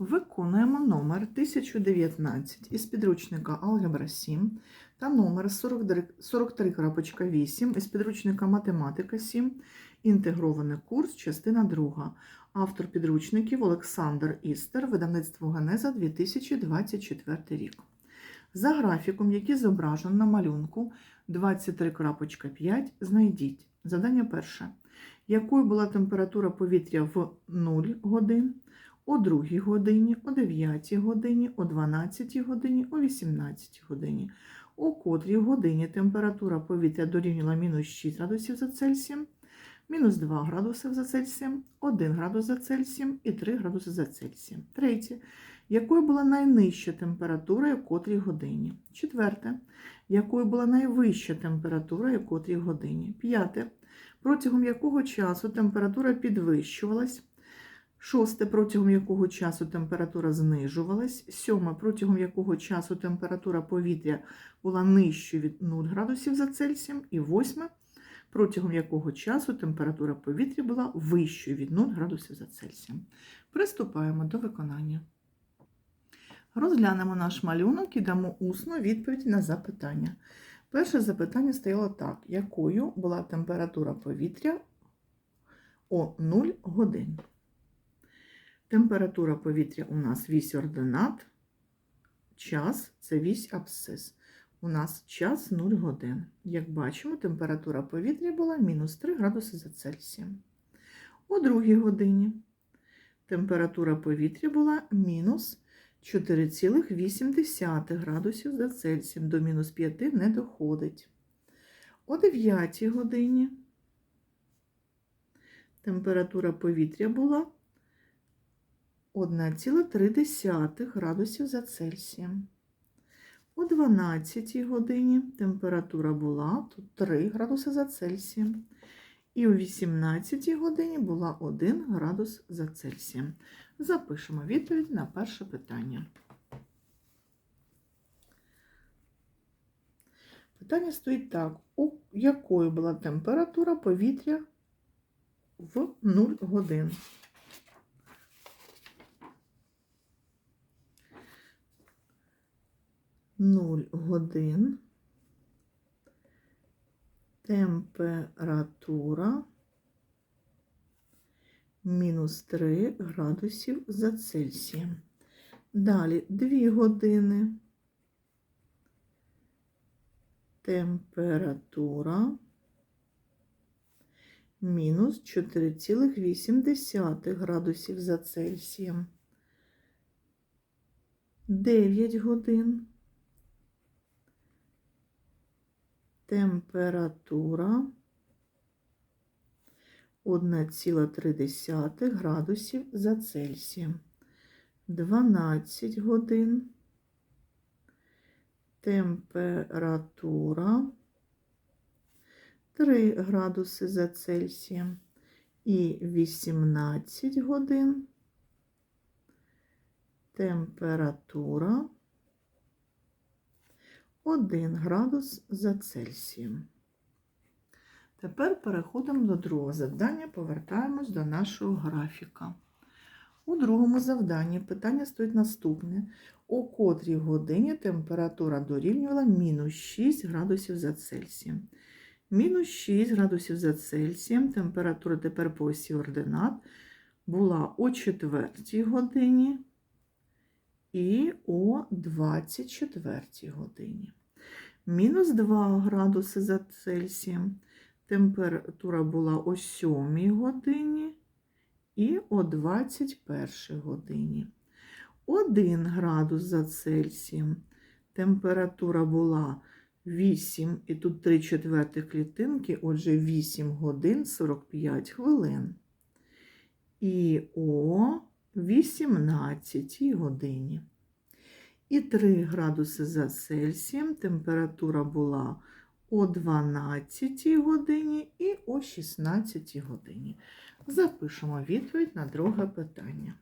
Виконуємо номер 1019 із підручника Алгебра 7 та номер 43 43.8 із підручника Математика 7, інтегрований курс, частина 2. Автор підручників Олександр Істер, видавництво Генеза 2024 рік. За графіком, який зображено на малюнку 23.5, знайдіть завдання перше. Якою була температура повітря в 0 годин, о 2 годині, о 9 годині, о 12 годині, о 18 годині. У котрій годині температура повітря дорівнювала мінус 6 градусів за Цельсієм, мінус 2 градуси за Цельсієм, 1 градус за Цельсієм і 3 градуси за Цельсієм. Третє. Якою була найнижча температура у котрій годині? Четверте. Якою була найвища температура у котрій годині? П'яте. Протягом якого часу температура підвищувалась? Шосте, протягом якого часу температура знижувалась. Сьоме, протягом якого часу температура повітря була нижчою від 0 градусів за Цельсієм. І восьме, протягом якого часу температура повітря була вищою від 0 градусів за Цельсієм. Приступаємо до виконання. Розглянемо наш малюнок і дамо усну відповідь на запитання. Перше запитання стояло так: якою була температура повітря о 0 годин? Температура повітря у нас вісь ординат, час це вісь абсцис. У нас час 0 годин. Як бачимо, температура повітря була мінус 3 градуси за Цельсієм. О 2 годині температура повітря була мінус 4,8 градусів за Цельсієм. До мінус 5 не доходить. О 9 годині температура повітря була 1,3 градусів за Цельсієм. О 12 годині температура була тут 3 градуси за Цельсієм. І о 18 годині була 1 градус за Цельсієм. Запишемо відповідь на перше питання. Питання стоїть так: у якою була температура повітря в 0 годин? Нуль годин. Температура мінус 3 градусів за Цельсієм. Далі 2 години. Температура мінус 4,8 градусів за Цельсієм. 9 годин. Температура 1,3 градусів за Цельсієм. 12 годин. Температура 3 градуси за Цельсієм. І 18 годин. Температура 1 градус за Цельсієм. Тепер переходимо до другого завдання, повертаємось до нашого графіка. У другому завданні питання стоїть наступне: у котрій годині температура дорівнювала мінус 6 градусів за Цельсієм. Мінус 6 градусів за Цельсієм, температура тепер по осі ординат була о 4 годині і о 24 годині. Мінус 2 градуси за Цельсієм. Температура була о 7 годині і о 21 годині. 1 градус за Цельсієм. Температура була 8, і тут 3 четвертих клітинки, отже, 8 годин 45 хвилин. І о 18 годині. І 3 градуси за Цельсієм. Температура була о 12 годині і о 16 годині. Запишемо відповідь на друге питання.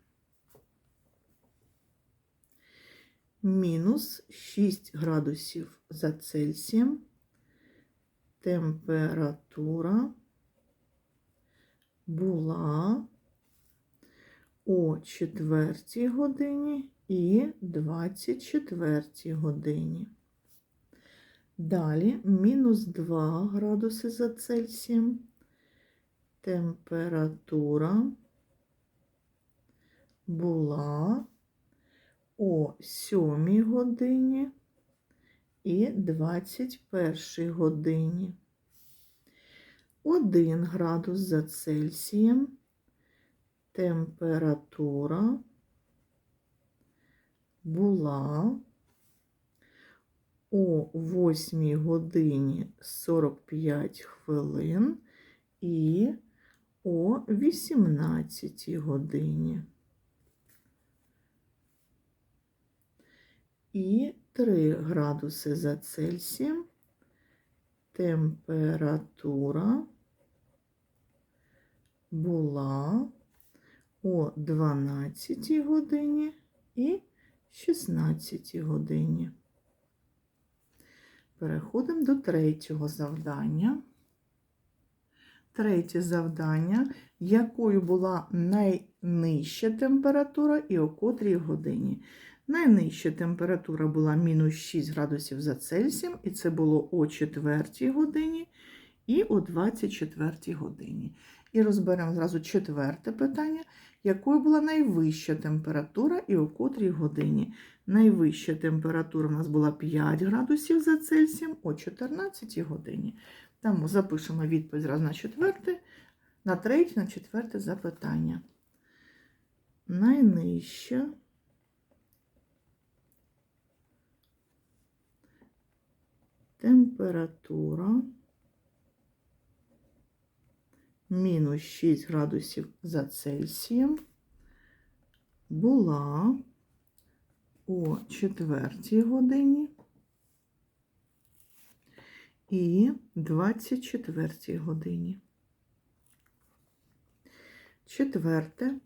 Мінус 6 градусів за Цельсієм. Температура була о 4 годині і 24 годині. Далі мінус 2 градуси за Цельсієм. Температура була о 7 годині і 21 годині. 1 градус за Цельсієм. Температура була о 8 годині 45 хвилин і о 18 годині. І 3 градуси за Цельсієм температура була о 12 годині і 16 годині. Переходимо до третього завдання. Третє завдання, якою була найнижча температура і о котрій годині. Найнижча температура була мінус 6 градусів за Цельсієм, і це було о 4 годині і о 24 годині. І розберемо зразу четверте питання, якою була найвища температура і о котрій годині. Найвища температура у нас була 5 градусів за Цельсієм о 14 годині. Тому запишемо відповідь зразу на четверте, на третє, на четверте запитання. Найнижча температура мінус 6 градусів за Цельсієм була о 4 годині і 24 годині. Четверте,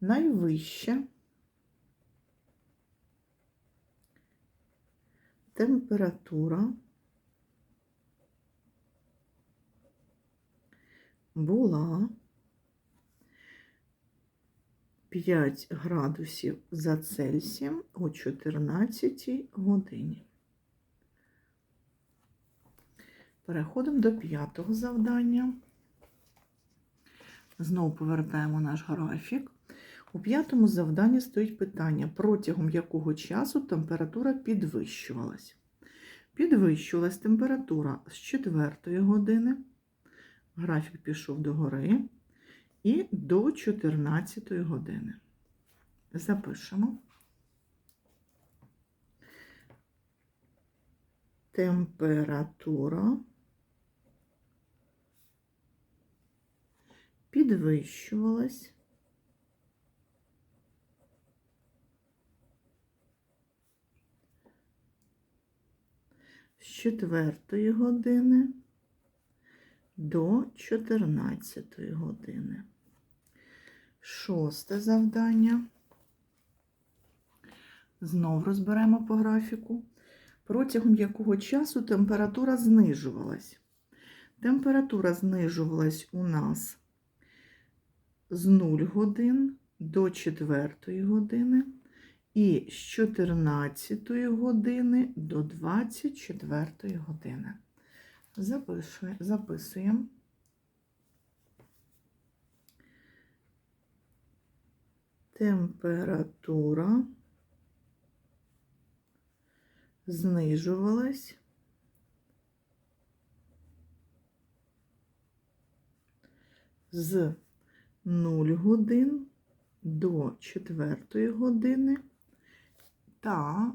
найвища температура була 5 градусів за Цельсієм о 14 годині. Переходимо до п'ятого завдання. Знову повертаємо наш графік. У п'ятому завданні стоїть питання, протягом якого часу температура підвищувалась. Підвищувалась температура з 4 години, графік пішов догори, і до 14 години. Запишемо. Температура підвищувалась з 4 години до 14 години. Шосте завдання. Знов розберемо по графіку, протягом якого часу температура знижувалась. Температура знижувалась у нас з 0 годин до 4 години і з 14 години до 24 години. Записуємо. записуємо. Температура знижувалась з 0 годин до 4 години та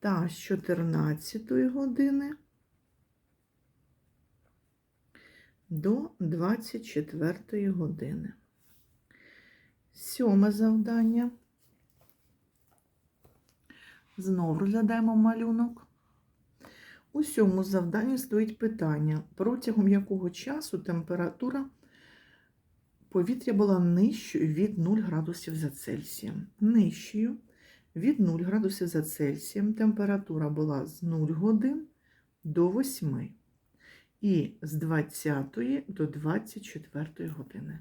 та з 14 години до 24 години. Сьоме завдання. Знову розглядаємо малюнок. У сьому завданні стоїть питання, протягом якого часу температура повітря була нижчою від 0 градусів за Цельсієм. Нижчою від 0 градусів за Цельсієм температура була з 0 годин до 8. і з 20 до 24 години.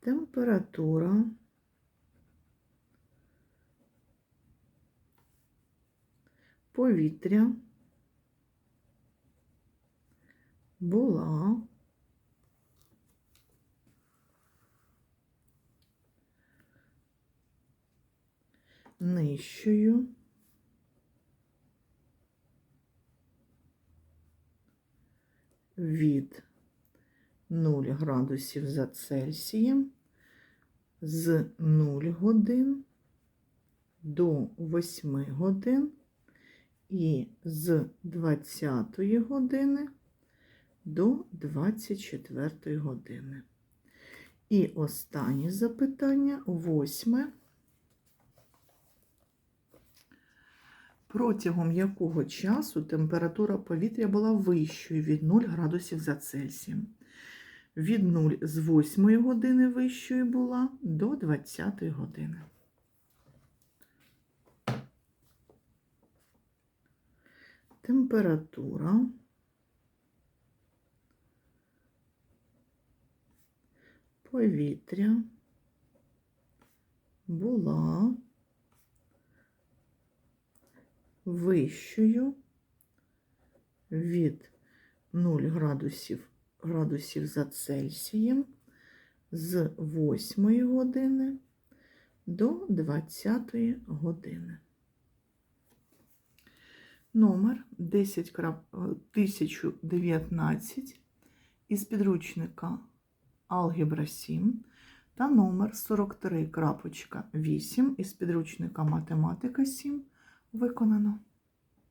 Температура повітря була нижчою від 0 градусів за Цельсієм з 0 годин до 8 годин і з 20 години до 24 години. І останнє запитання, восьме. Протягом якого часу температура повітря була вищою від 0 градусів за Цельсієм? Від 0 з 8 години вищою була до 20 години. Температура повітря була вищою від 0 градусів, градусів за Цельсієм з 8 години до 20 години. Номер 10 е, 1019 із підручника Алгебра 7 та номер 43.8 із підручника Математика 7 виконано.